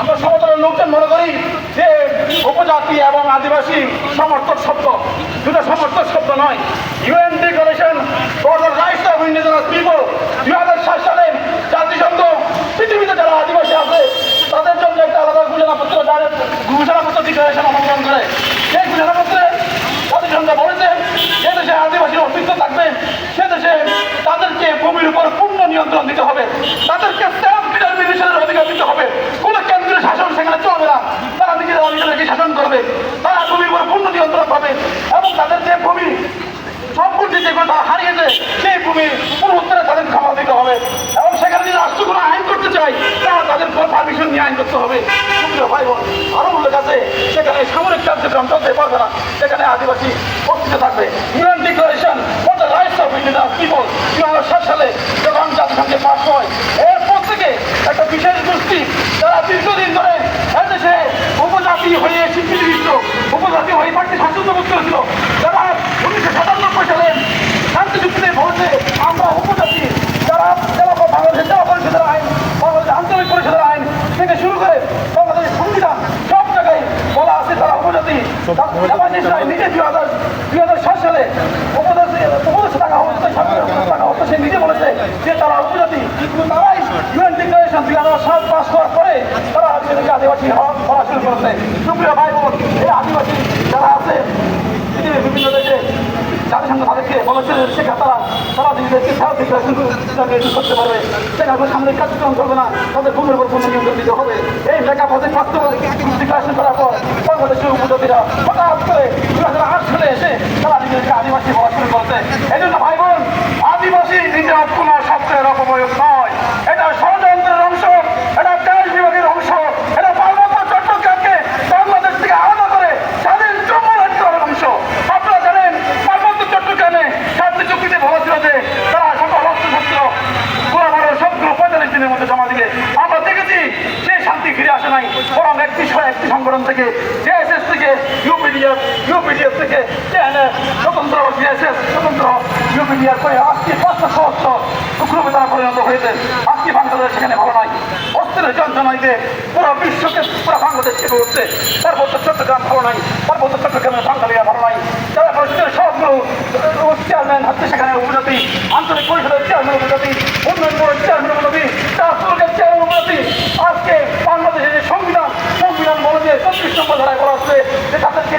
আমরা সমতলের লোকজন মনে করি যে উপজাতি এবং আদিবাসী সমর্থক শব্দ দুটো সমর্থক শব্দ নয়। UN declaration for the rights of indigenous people দুই হাজার সাত সালে জাতিসংঘ পৃথিবীতে যারা আদিবাসী আছে, তাদের জন্য একটা আলাদা ঘোষণাপত্র ঘোষণাপত্র ডিক্লারেশন অনুমোদন করে। সেই ঘোষণাপত্রে জাতিসংঘ বলেছে, যে দেশে আদিবাসীর অস্তিত্ব থাকবে, সে দেশে তাদেরকে ভূমির উপর পূর্ণ নিয়ন্ত্রণ দিতে তাদেরকে সেলফ ডিটারমিনেশনের অধিকার দিতে হবে কোনো কেন্দ্রীয় শাসন সেখানে চলবে না তারা নিজেরা নিজেদেরকে শাসন করবে তারা ভূমির উপর পূর্ণ নিয়ন্ত্রণ পাবে এবং তাদের যে ভূমি সম্পত্তি যেগুলো তারা হারিয়েছে সেই ভূমি পুনরুত্তরে তাদের ক্ষমা দিতে হবে এবং সেখানে যদি রাষ্ট্র কোনো আইন করতে চায় তাহলে তাদের পারমিশন নিয়ে আইন করতে হবে। সুবিধা ভাই বোন আরও উল্লেখ আছে, সেখানে সামরিক কার্যক্রম চলতে পারবে না। সেখানে আদিবাসী অস্তিত্ব থাকবে। UN declaration rights of Indian people দু হাজার সাত সালে যখন জাতিসংঘে পাশ হয়, এরপর থেকে একটা বিশেষ গোষ্ঠী যারা দীর্ঘদিন ধরে এদেশে উপজাতি হয়ে স্বীকৃতিষ্ট উপজাতি হয়ে পার্টি শাসন করেছিল যারা উনিশশো সাতানব্বই সালে শান্তি চুক্তিতে বলছে আমরা উপজাতি যারা জেলা বাংলাদেশের জেলা পরিষদের আইন বাংলাদেশ আঞ্চলিক পরিষদের আইন থেকে শুরু করে বাংলাদেশের সংবিধান সব জায়গায় বলা আছে তারা উপজাতি জামায়াত ইসলামী নিজে দুই হাজার দুই হাজার সাত সালে উপদেশে উপদেশে অবস্থায় সরকারের উপদেশে সে নিজে বলেছে যে তারা উপজাতি। কিন্তু তারাই ইউএন ডিক্লারেশন দুই হাজার সাত পাস করার পরে তারা আদিবাসীকে আদিবাসী হওয়া শুরু করেছে। সুপ্রিয় ভাই বোন এই আদিবাসী যারা আছে পৃথিবীর বিভিন্ন দেশে জাতিসংঘ তাদেরকে বলেছে শেখা তারা তারা নিজেদেরকে ডিক্লারেশন করতে পারবে। সেখানে সামরিক কার্যক্রম করবে না তাদের ভূমির উপর পূর্ণ নিয়ন্ত্রণ দিতে হবে। এই লেখা পথে বাস্তব ডিক্লারেশন করার পর বাংলাদেশের হঠাৎ করে দুই হাজার আট সালে এসে তারা নিজেদেরকে আদিবাসী বলা শুরু করছে। এই জন্য ভাই বোন আদিবাসী নিজের কোনো শব্দের অপপ্রয়োগ নয়। এটা ষড়যন্ত্রের অংশ, এটা দেশ বিভাগের অংশ, এটা পার্বত্য চট্টগ্রামকে বাংলাদেশ থেকে আলাদা করে স্বাধীন জম্মু রাজ্যের অংশ। আপনারা জানেন, পার্বত্য চট্টগ্রামে শান্তি চুক্তিতে বলা ছিল যে তারা সকল অস্ত্রশস্ত্র গোলাবারের সবগুলো পঁয়তাল্লিশ দিনের মধ্যে জমা দিবে। আমরা দেখেছি সেই শান্তি ফিরে আসে নাই। বরং একটি একটি সংগঠন থেকে থেকে ইউপিডিএফ ইউপিডিএফ থেকে স্বতন্ত্র জেএসএস স্বতন্ত্র ইউপিডিএফ করে আজকে পাঁচটা সহস্র তারা হয়েছে আজকে বাংলাদেশ সেখানে ভালো নয় অস্ত্রের যন্ত্রণাইতে পুরো বিশ্বকে, পুরো বাংলাদেশ চেপে উঠছে পার্বত্য চট্টগ্রাম ভালো নাই। পার্বত্য চট্টগ্রামের বাঙালিরা ভালো নাই। যারা পরিস্থিতির সবগুলো চেয়ারম্যান হচ্ছে সেখানে উপজাতি। আঞ্চলিক পরিষদের চেয়ারম্যান উপজাতি। উন্নয়ন বোর্ডের চেয়ারম্যান উপজাতি ট্রান্সপোর্টের চেয়ারম্যান উপজাতি আজকে বাংলাদেশের যে সংবিধান সংবিধান বলে যে চব্বিশ নম্বর ধারায় বলা হচ্ছে যে তাদেরকে